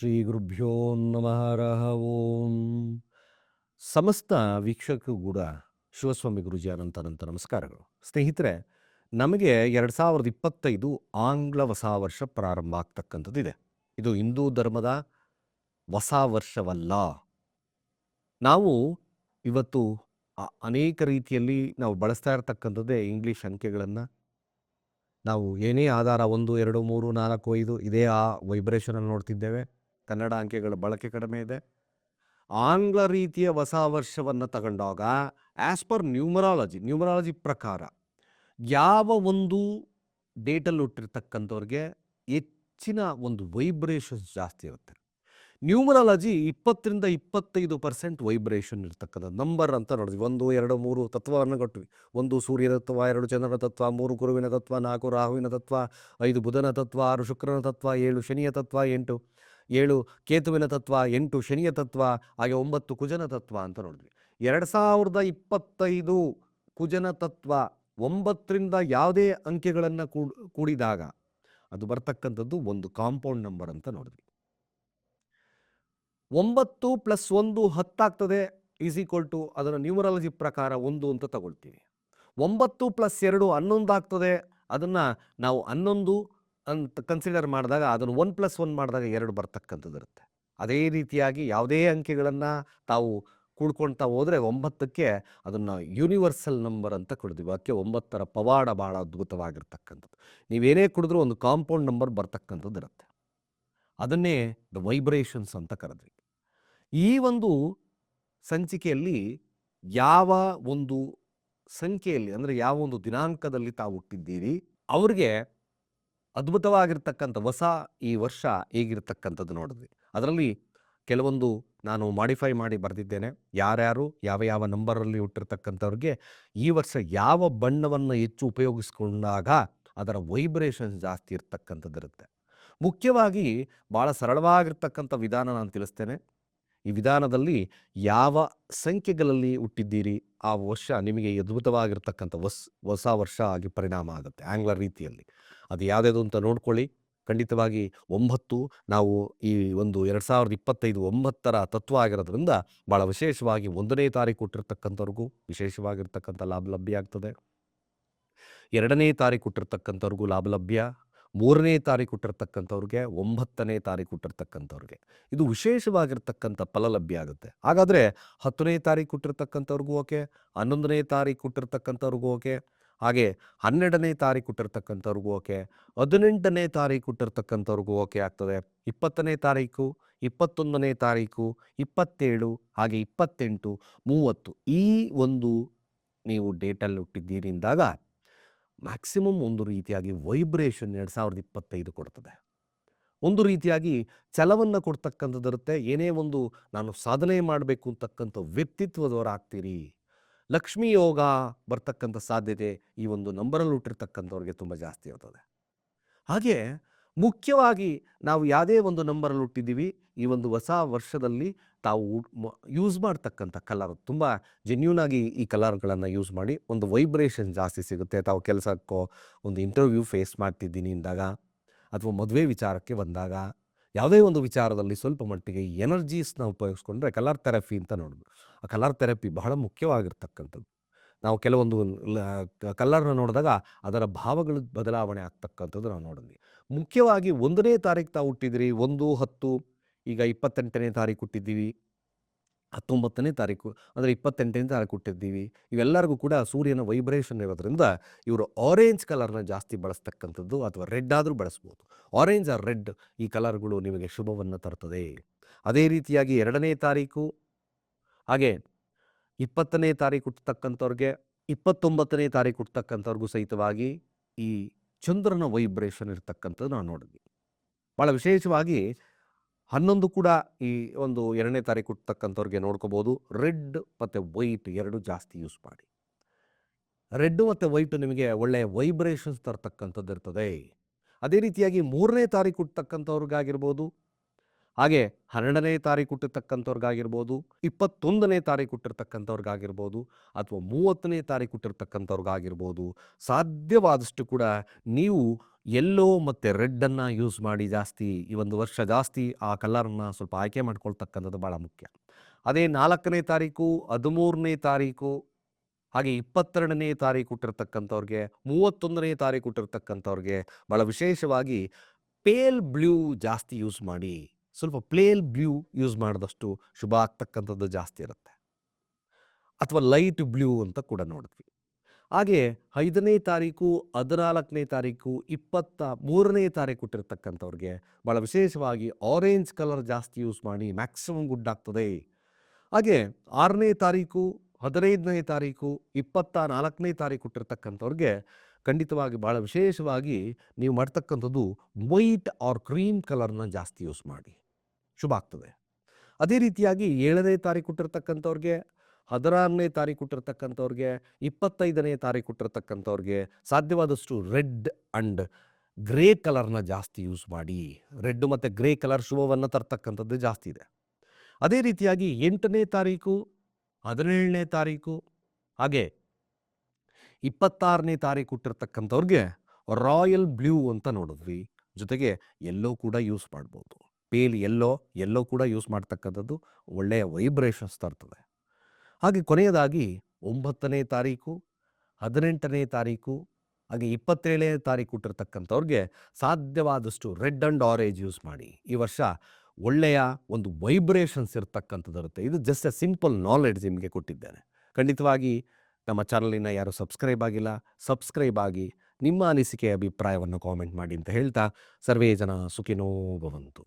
ಶ್ರೀ ಗುರುಭ್ಯೋ ನಮಃ ಓಂ. ಸಮಸ್ತ ವೀಕ್ಷಕರು ಕೂಡ ಶಿವಸ್ವಾಮಿ ಗುರುಜಿ ಅನಂತ ಅನಂತ ನಮಸ್ಕಾರಗಳು. ಸ್ನೇಹಿತರೆ, ನಮಗೆ ಎರಡು ಸಾವಿರದ ಇಪ್ಪತ್ತೈದು ಆಂಗ್ಲ ಹೊಸ ವರ್ಷ ಪ್ರಾರಂಭ ಆಗ್ತಕ್ಕಂಥದ್ದಿದೆ. ಇದು ಹಿಂದೂ ಧರ್ಮದ ಹೊಸ ವರ್ಷವಲ್ಲ ನಾವು ಇವತ್ತು ಅನೇಕ ರೀತಿಯಲ್ಲಿ ನಾವು ಬಳಸ್ತಾ ಇರತಕ್ಕಂಥದ್ದೇ ಇಂಗ್ಲೀಷ್ ಅಂಕೆಗಳನ್ನು. ನಾವು ಏನೇ ಆಧಾರ ಒಂದು, ಎರಡು, ಮೂರು, ನಾಲ್ಕು, ಐದು, ಇದೇ ಆ ವೈಬ್ರೇಷನನ್ನು ನೋಡ್ತಿದ್ದೇವೆ. ಕನ್ನಡ ಅಂಕೆಗಳ ಬಳಕೆ ಕಡಿಮೆ ಇದೆ. ಆಂಗ್ಲ ರೀತಿಯ ಹೊಸ ವರ್ಷವನ್ನು ತಗೊಂಡಾಗ ಆ್ಯಸ್ ಪರ್ ನ್ಯೂಮರಾಲಜಿ ನ್ಯೂಮರಾಲಜಿ ಪ್ರಕಾರ ಯಾವ ಒಂದು ಡೇಟಲ್ಲಿ ಹುಟ್ಟಿರ್ತಕ್ಕಂಥವ್ರಿಗೆ ಹೆಚ್ಚಿನ ಒಂದು ವೈಬ್ರೇಷನ್ಸ್ ಜಾಸ್ತಿ ಇರುತ್ತೆ. ನ್ಯೂಮರಾಲಜಿ ಇಪ್ಪತ್ತರಿಂದ ಇಪ್ಪತ್ತೈದು ಪರ್ಸೆಂಟ್ ವೈಬ್ರೇಷನ್ ಇರ್ತಕ್ಕಂಥ ನಂಬರ್ ಅಂತ ನೋಡಿದ್ವಿ ಒಂದು, ಎರಡು, ಮೂರು ತತ್ವವನ್ನು ಕೊಟ್ವಿ. ಒಂದು ಸೂರ್ಯನ ತತ್ವ, ಎರಡು ಚಂದ್ರನ ತತ್ವ, ಮೂರು ಗುರುವಿನ ತತ್ವ, ನಾಲ್ಕು ರಾಹುವಿನ ತತ್ವ, ಐದು ಬುಧನ ತತ್ವ, ಆರು ಶುಕ್ರನ ತತ್ವ, ಏಳು ಶನಿಯ ತತ್ವ, ಎಂಟು. ಏಳು ಕೇತುವಿನ ತತ್ವ, ಎಂಟು ಶನಿಯ ತತ್ವ, ಹಾಗೆ ಒಂಬತ್ತು ಕುಜನ ತತ್ವ ಅಂತ ನೋಡಿದ್ವಿ. ಎರಡು ಸಾವಿರದ ಇಪ್ಪತ್ತೈದು ಕುಜನ ತತ್ವ ಒಂಬತ್ತರಿಂದ ಯಾವುದೇ ಅಂಕೆಗಳನ್ನು ಕೂಡ್ ಕೂಡಿದಾಗ ಅದು ಬರ್ತಕ್ಕಂಥದ್ದು ಒಂದು ಕಾಂಪೌಂಡ್ ನಂಬರ್ ಅಂತ ನೋಡಿದ್ವಿ. ಒಂಬತ್ತು ಪ್ಲಸ್ ಒಂದು ಹತ್ತಾಗ್ತದೆ, ಈಸ್ ಈಕ್ವಲ್ ಟು ಅದರ ನ್ಯೂಮರಾಲಜಿ ಪ್ರಕಾರ ಒಂದು ಅಂತ ತಗೊಳ್ತೀವಿ. ಒಂಬತ್ತು ಪ್ಲಸ್ ಎರಡು ಹನ್ನೊಂದು ಆಗ್ತದೆ, ಅದನ್ನು ನಾವು ಹನ್ನೊಂದು ಅಂತ ಕನ್ಸಿಡರ್ ಮಾಡಿದಾಗ ಅದನ್ನು ಒನ್ ಪ್ಲಸ್ ಒನ್ ಮಾಡಿದಾಗ ಎರಡು ಬರ್ತಕ್ಕಂಥದ್ದು ಇರುತ್ತೆ. ಅದೇ ರೀತಿಯಾಗಿ ಯಾವುದೇ ಅಂಕೆಗಳನ್ನು ತಾವು ಕೂಡ್ಕೊಳ್ತಾ ಹೋದರೆ ಒಂಬತ್ತಕ್ಕೆ ಅದನ್ನು ಯೂನಿವರ್ಸಲ್ ನಂಬರ್ ಅಂತ ಕೊಡ್ತೀವಿ. ಅದಕ್ಕೆ ಒಂಬತ್ತರ ಪವಾಡ ಭಾಳ ಅದ್ಭುತವಾಗಿರ್ತಕ್ಕಂಥದ್ದು. ನೀವೇನೇ ಕುಡಿದ್ರೂ ಒಂದು ಕಾಂಪೌಂಡ್ ನಂಬರ್ ಬರ್ತಕ್ಕಂಥದ್ದು ಇರುತ್ತೆ. ಅದನ್ನೇ ದ ವೈಬ್ರೇಷನ್ಸ್ ಅಂತ ಕರೆದ್ವಿ. ಈ ಒಂದು ಸಂಚಿಕೆಯಲ್ಲಿ ಯಾವ ಒಂದು ಸಂಖ್ಯೆಯಲ್ಲಿ ಅಂದರೆ ಯಾವ ಒಂದು ದಿನಾಂಕದಲ್ಲಿ ತಾವು ಹುಟ್ಟಿದ್ದೀರಿ, ಅವ್ರಿಗೆ ಅದ್ಭುತವಾಗಿರ್ತಕ್ಕಂಥ ಹೊಸ ಈ ವರ್ಷ ಹೇಗಿರ್ತಕ್ಕಂಥದ್ದು ನೋಡಿದ್ವಿ. ಅದರಲ್ಲಿ ಕೆಲವೊಂದು ನಾನು ಮಾಡಿಫೈ ಮಾಡಿ ಬರೆದಿದ್ದೇನೆ. ಯಾರ್ಯಾರು ಯಾವ ಯಾವ ನಂಬರಲ್ಲಿ ಹುಟ್ಟಿರ್ತಕ್ಕಂಥವ್ರಿಗೆ ಈ ವರ್ಷ ಯಾವ ಬಣ್ಣವನ್ನು ಹೆಚ್ಚು ಉಪಯೋಗಿಸ್ಕೊಂಡಾಗ ಅದರ ವೈಬ್ರೇಷನ್ಸ್ ಜಾಸ್ತಿ ಇರ್ತಕ್ಕಂಥದ್ದಿರುತ್ತೆ ಮುಖ್ಯವಾಗಿ ಭಾಳ ಸರಳವಾಗಿರ್ತಕ್ಕಂಥ ವಿಧಾನ ನಾನು ತಿಳಿಸ್ತೇನೆ. ಈ ವಿಧಾನದಲ್ಲಿ ಯಾವ ಸಂಖ್ಯೆಗಳಲ್ಲಿ ಹುಟ್ಟಿದ್ದೀರಿ, ಆ ವರ್ಷ ನಿಮಗೆ ಅದ್ಭುತವಾಗಿರ್ತಕ್ಕಂಥ ಹೊಸ ಹೊಸ ವರ್ಷ ಆಗಿ ಪರಿಣಾಮ ಆಗುತ್ತೆ ಆಂಗ್ಲ ರೀತಿಯಲ್ಲಿ. ಅದು ಯಾವುದ್ಯಾವುದು ಅಂತ ನೋಡ್ಕೊಳ್ಳಿ. ಖಂಡಿತವಾಗಿ ಒಂಬತ್ತು ನಾವು ಈ ಒಂದು ಎರಡು ಸಾವಿರದ ಇಪ್ಪತ್ತೈದು ಒಂಬತ್ತರ ತತ್ವ ಆಗಿರೋದ್ರಿಂದ ಭಾಳ ವಿಶೇಷವಾಗಿ ಒಂದನೇ ತಾರೀಕು ಹುಟ್ಟಿರ್ತಕ್ಕಂಥವ್ರಿಗೂ ವಿಶೇಷವಾಗಿರ್ತಕ್ಕಂಥ ಲಾಭ ಲಭ್ಯ ಆಗ್ತದೆ. ಎರಡನೇ ತಾರೀಕು ಹುಟ್ಟಿರ್ತಕ್ಕಂಥವ್ರಿಗೂ ಲಾಭ ಲಭ್ಯ. ಮೂರನೇ ತಾರೀಕು ಹುಟ್ಟಿರ್ತಕ್ಕಂಥವ್ರಿಗೆ ಒಂಬತ್ತನೇ ತಾರೀಕು ಹುಟ್ಟಿರ್ತಕ್ಕಂಥವ್ರಿಗೆ ಇದು ವಿಶೇಷವಾಗಿರ್ತಕ್ಕಂಥ ಫಲ ಲಭ್ಯ ಆಗುತ್ತೆ. ಹಾಗಾದರೆ ಹತ್ತನೇ ತಾರೀಕು ಹುಟ್ಟಿರ್ತಕ್ಕಂಥವ್ರಿಗೂ ಓಕೆ, ಹನ್ನೊಂದನೇ ತಾರೀಕು ಹುಟ್ಟಿರ್ತಕ್ಕಂಥವ್ರಿಗೂ ಓಕೆ. ಹಾಗೆ ಹನ್ನೆರಡನೇ ತಾರೀಕು ಹುಟ್ಟಿರ್ತಕ್ಕಂಥವ್ರಿಗೂ ಓಕೆ, ಹದಿನೆಂಟನೇ ತಾರೀಕು ಹುಟ್ಟಿರ್ತಕ್ಕಂಥವ್ರಿಗೂ ಓಕೆ ಆಗ್ತದೆ. ಇಪ್ಪತ್ತನೇ ತಾರೀಕು, ಇಪ್ಪತ್ತೊಂದನೇ ತಾರೀಕು, ಇಪ್ಪತ್ತೇಳು, ಹಾಗೆ ಇಪ್ಪತ್ತೆಂಟು, ಮೂವತ್ತು ಈ ಒಂದು ನೀವು ಡೇಟಲ್ಲಿ ಹುಟ್ಟಿದ್ದೀರಿ ಅಂದಾಗ ಮ್ಯಾಕ್ಸಿಮಮ್ ಒಂದು ರೀತಿಯಾಗಿ ವೈಬ್ರೇಷನ್ ಎರಡು ಸಾವಿರದ ಇಪ್ಪತ್ತೈದು ಕೊಡ್ತದೆ. ಒಂದು ರೀತಿಯಾಗಿ ಛಲವನ್ನು ಕೊಡ್ತಕ್ಕಂಥದ್ದಿರುತ್ತೆ. ಏನೇ ಒಂದು ನಾನು ಸಾಧನೆ ಮಾಡಬೇಕು ಅಂತಕ್ಕಂಥ ವ್ಯಕ್ತಿತ್ವದವರು ಆಗ್ತೀರಿ ಲಕ್ಷ್ಮೀ ಯೋಗ ಬರ್ತಕ್ಕಂಥ ಸಾಧ್ಯತೆ ಈ ಒಂದು ನಂಬರಲ್ಲಿ ಹುಟ್ಟಿರ್ತಕ್ಕಂಥವ್ರಿಗೆ ತುಂಬ ಜಾಸ್ತಿ ಇರ್ತದೆ. ಹಾಗೆ ಮುಖ್ಯವಾಗಿ ನಾವು ಯಾವುದೇ ಒಂದು ನಂಬರಲ್ಲಿ ಹುಟ್ಟಿದ್ದೀವಿ, ಈ ಒಂದು ಹೊಸ ವರ್ಷದಲ್ಲಿ ತಾವು ಯೂಸ್ ಮಾಡ್ತಕ್ಕಂಥ ಕಲರ್, ತುಂಬ ಜೆನ್ಯೂನ್ ಆಗಿ ಈ ಕಲರ್ಗಳನ್ನು ಯೂಸ್ ಮಾಡಿ ಒಂದು ವೈಬ್ರೇಷನ್ ಜಾಸ್ತಿ ಸಿಗುತ್ತೆ. ತಾವು ಕೆಲಸಕ್ಕೋ ಒಂದು ಇಂಟರ್ವ್ಯೂ ಫೇಸ್ ಮಾಡ್ತಿದ್ದೀನಿ ಅಂದಾಗ, ಅಥವಾ ಮದುವೆ ವಿಚಾರಕ್ಕೆ ಬಂದಾಗ ಯಾವುದೇ ಒಂದು ವಿಚಾರದಲ್ಲಿ ಸ್ವಲ್ಪ ಮಟ್ಟಿಗೆ ಎನರ್ಜೀಸ್ನ ಉಪಯೋಗಿಸ್ಕೊಂಡ್ರೆ ಕಲರ್ ಥೆರಪಿ ಅಂತ ನೋಡೋದು. ಆ ಕಲರ್ ಥೆರಪಿ ಬಹಳ ಮುಖ್ಯವಾಗಿರ್ತಕ್ಕಂಥದ್ದು. ನಾವು ಕೆಲವೊಂದು ಕಲರ್ನ ನೋಡಿದಾಗ ಅದರ ಭಾವಗಳು ಬದಲಾವಣೆ ಆಗ್ತಕ್ಕಂಥದ್ದು ನಾವು ನೋಡಿದ್ವಿ ಮುಖ್ಯವಾಗಿ ಒಂದನೇ ತಾರೀಕು ತಾವು ಹುಟ್ಟಿದಿರಿ ಒಂದು, ಹತ್ತು, ಈಗ ಇಪ್ಪತ್ತೆಂಟನೇ ತಾರೀಕು ಹುಟ್ಟಿದ್ದೀವಿ. ಹತ್ತೊಂಬತ್ತನೇ ತಾರೀಕು ಅಂದರೆ ಇಪ್ಪತ್ತೆಂಟನೇ ತಾರೀಕು ಹುಟ್ಟಿದ್ದೀವಿ. ಇವೆಲ್ಲರಿಗೂ ಕೂಡ ಸೂರ್ಯನ ವೈಬ್ರೇಷನ್ ಇರೋದ್ರಿಂದ ಇವರು ಆರೆಂಜ್ ಕಲರ್ನ ಜಾಸ್ತಿ ಬಳಸ್ತಕ್ಕಂಥದ್ದು ಅಥವಾ ರೆಡ್ ಆದರೂ ಬಳಸ್ಬೋದು. ಆರೆಂಜ್ ಆರ್ ರೆಡ್ ಈ ಕಲರ್ಗಳು ನಿಮಗೆ ಶುಭವನ್ನು ತರ್ತದೆ. ಅದೇ ರೀತಿಯಾಗಿ ಎರಡನೇ ತಾರೀಕು, ಹಾಗೆ ಇಪ್ಪತ್ತನೇ ತಾರೀಕು ಹುಟ್ಟತಕ್ಕಂಥವ್ರಿಗೆ ಇಪ್ಪತ್ತೊಂಬತ್ತನೇ ತಾರೀಕು ಹುಟ್ಟತಕ್ಕಂಥವ್ರಿಗೂ ಸಹಿತವಾಗಿ ಈ ಚಂದ್ರನ ವೈಬ್ರೇಷನ್ ಇರತಕ್ಕಂಥದ್ದು ನಾವು ನೋಡಿದ್ವಿ ಭಾಳ ವಿಶೇಷವಾಗಿ ಹನ್ನೊಂದು ಕೂಡ ಈ ಒಂದು ಎರಡನೇ ತಾರೀಕು ಹುಟ್ಟತಕ್ಕಂಥವ್ರಿಗೆ ನೋಡ್ಕೋಬೋದು. ರೆಡ್ ಮತ್ತು ವೈಟ್ ಎರಡು ಜಾಸ್ತಿ ಯೂಸ್ ಮಾಡಿ. ರೆಡ್ ಮತ್ತು ವೈಟ್ ನಿಮಗೆ ಒಳ್ಳೆಯ ವೈಬ್ರೇಷನ್ಸ್ ತರ್ತಕ್ಕಂಥದ್ದು ಇರ್ತದೆ. ಅದೇ ರೀತಿಯಾಗಿ ಮೂರನೇ ತಾರೀಕು ಹುಟ್ಟತಕ್ಕಂಥವ್ರಿಗಾಗಿರ್ಬೋದು. ಹಾಗೆ ಹನ್ನೆರಡನೇ ತಾರೀಕು ಹುಟ್ಟಿರ್ತಕ್ಕಂಥವ್ರಿಗಾಗಿರ್ಬೋದು ಇಪ್ಪತ್ತೊಂದನೇ ತಾರೀಕು ಹುಟ್ಟಿರ್ತಕ್ಕಂಥವ್ರಿಗಾಗಿರ್ಬೋದು. ಅಥವಾ ಮೂವತ್ತನೇ ತಾರೀಕು ಹುಟ್ಟಿರ್ತಕ್ಕಂಥವ್ರಿಗಾಗಿರ್ಬೋದು. ಸಾಧ್ಯವಾದಷ್ಟು ಕೂಡ ನೀವು ಯೆಲ್ಲೋ ಮತ್ತು ರೆಡ್ಡನ್ನು ಯೂಸ್ ಮಾಡಿ ಜಾಸ್ತಿ, ಈ ಒಂದು ವರ್ಷ ಜಾಸ್ತಿ ಆ ಕಲರನ್ನು ಸ್ವಲ್ಪ ಆಯ್ಕೆ ಮಾಡ್ಕೊಳ್ತಕ್ಕಂಥದ್ದು ಭಾಳ ಮುಖ್ಯ. ಅದೇ ನಾಲ್ಕನೇ ತಾರೀಕು, ಹದಿಮೂರನೇ ತಾರೀಕು, ಹಾಗೆ ಇಪ್ಪತ್ತೆರಡನೇ ತಾರೀಕು ಹುಟ್ಟಿರ್ತಕ್ಕಂಥವ್ರಿಗೆ, ಮೂವತ್ತೊಂದನೇ ತಾರೀಕು ಹುಟ್ಟಿರ್ತಕ್ಕಂಥವ್ರಿಗೆ ಭಾಳ ವಿಶೇಷವಾಗಿ ಪೇಲ್ ಬ್ಲೂ ಜಾಸ್ತಿ ಯೂಸ್ ಮಾಡಿ, ಸ್ವಲ್ಪ ಪ್ಲೇಲ್ ಬ್ಲೂ ಯೂಸ್ ಮಾಡಿದಷ್ಟು ಶುಭ ಆಗ್ತಕ್ಕಂಥದ್ದು ಜಾಸ್ತಿ ಇರುತ್ತೆ. ಅಥವಾ ಲೈಟ್ ಬ್ಲೂ ಅಂತ ಕೂಡ ನೋಡಿದ್ವಿ. ಹಾಗೆ ಐದನೇ ತಾರೀಕು, ಹದಿನಾಲ್ಕನೇ ತಾರೀಕು, ಇಪ್ಪತ್ತ ಮೂರನೇ ತಾರೀಕು ಕೊಟ್ಟಿರ್ತಕ್ಕಂಥವ್ರಿಗೆ ಭಾಳ ವಿಶೇಷವಾಗಿ ಆರೆಂಜ್ ಕಲರ್ ಜಾಸ್ತಿ ಯೂಸ್ ಮಾಡಿ ಮ್ಯಾಕ್ಸಿಮಮ್ ಗುಡ್ ಆಗ್ತದೆ. ಹಾಗೆ ಆರನೇ ತಾರೀಕು, ಹದಿನೈದನೇ ತಾರೀಕು, ಇಪ್ಪತ್ತ ನಾಲ್ಕನೇ ತಾರೀಕು ಕೊಟ್ಟಿರ್ತಕ್ಕಂಥವ್ರಿಗೆ ಖಂಡಿತವಾಗಿ ಭಾಳ ವಿಶೇಷವಾಗಿ ನೀವು ಮಾಡ್ತಕ್ಕಂಥದ್ದು ವೈಟ್ ಆರ್ ಕ್ರೀಮ್ ಕಲರ್ನ ಜಾಸ್ತಿ ಯೂಸ್ ಮಾಡಿ. ಶುಭ ಆಗ್ತದೆ. ಅದೇ ರೀತಿಯಾಗಿ ಏಳನೇ ತಾರೀಕು ಹುಟ್ಟಿರ್ತಕ್ಕಂಥವ್ರಿಗೆ ಹದಿನಾರನೇ ತಾರೀಕು ಕೊಟ್ಟಿರ್ತಕ್ಕಂಥವ್ರಿಗೆ, ಇಪ್ಪತ್ತೈದನೇ ತಾರೀಕು ಕೊಟ್ಟಿರ್ತಕ್ಕಂಥವ್ರಿಗೆ ಸಾಧ್ಯವಾದಷ್ಟು ರೆಡ್ ಅಂಡ್ ಗ್ರೇ ಕಲರ್ನ ಜಾಸ್ತಿ ಯೂಸ್ ಮಾಡಿ, ರೆಡ್ ಮತ್ತು ಗ್ರೇ ಕಲರ್ ಶುಭವನ್ನು ತರ್ತಕ್ಕಂಥದ್ದು ಜಾಸ್ತಿ ಇದೆ. ಅದೇ ರೀತಿಯಾಗಿ ಎಂಟನೇ ತಾರೀಕು ಹದಿನೇಳನೇ ತಾರೀಕು ಹಾಗೆ ಇಪ್ಪತ್ತಾರನೇ ತಾರೀಕು ಕೊಟ್ಟಿರ್ತಕ್ಕಂಥವ್ರಿಗೆ ರಾಯಲ್ ಬ್ಲೂ ಅಂತ ನೋಡಿದ್ವಿ. ಜೊತೆಗೆ ಎಲ್ಲೋ ಕೂಡ ಯೂಸ್ ಮಾಡ್ಬೋದು. ಪೇಲ್ ಎಲ್ಲೋ ಎಲ್ಲೋ ಕೂಡ ಯೂಸ್ ಮಾಡ್ತಕ್ಕಂಥದ್ದು ಒಳ್ಳೆಯ ವೈಬ್ರೇಷನ್ಸ್ ತರ್ತದೆ. ಹಾಗೆ ಕೊನೆಯದಾಗಿ ಒಂಬತ್ತನೇ ತಾರೀಕು, ಹದಿನೆಂಟನೇ ತಾರೀಕು, ಹಾಗೆ ಇಪ್ಪತ್ತೇಳನೇ ತಾರೀಕು ಹುಟ್ಟಿರ್ತಕ್ಕಂಥವ್ರಿಗೆ ಸಾಧ್ಯವಾದಷ್ಟು ರೆಡ್ ಆ್ಯಂಡ್ ಆರೇಂಜ್ ಯೂಸ್ ಮಾಡಿ. ಈ ವರ್ಷ ಒಳ್ಳೆಯ ಒಂದು ವೈಬ್ರೇಷನ್ಸ್ ಇರ್ತಕ್ಕಂಥದ್ದು ಇರುತ್ತೆ. ಇದು ಜಸ್ಟ್ ಎ ಸಿಂಪಲ್ ನಾಲೆಡ್ಜ್ ನಿಮಗೆ ಕೊಟ್ಟಿದ್ದೇನೆ. ಖಂಡಿತವಾಗಿ ನಮ್ಮ ಚಾನಲಿನ ಯಾರು ಸಬ್ಸ್ಕ್ರೈಬ್ ಆಗಿಲ್ಲ, ಸಬ್ಸ್ಕ್ರೈಬ್ ಆಗಿ ನಿಮ್ಮ ಅನಿಸಿಕೆ, ಅಭಿಪ್ರಾಯವನ್ನು ಕಾಮೆಂಟ್ ಮಾಡಿ ಅಂತ ಹೇಳ್ತಾ, ಸರ್ವೇ ಜನ ಸುಖಿನೋ ಭವಂತು.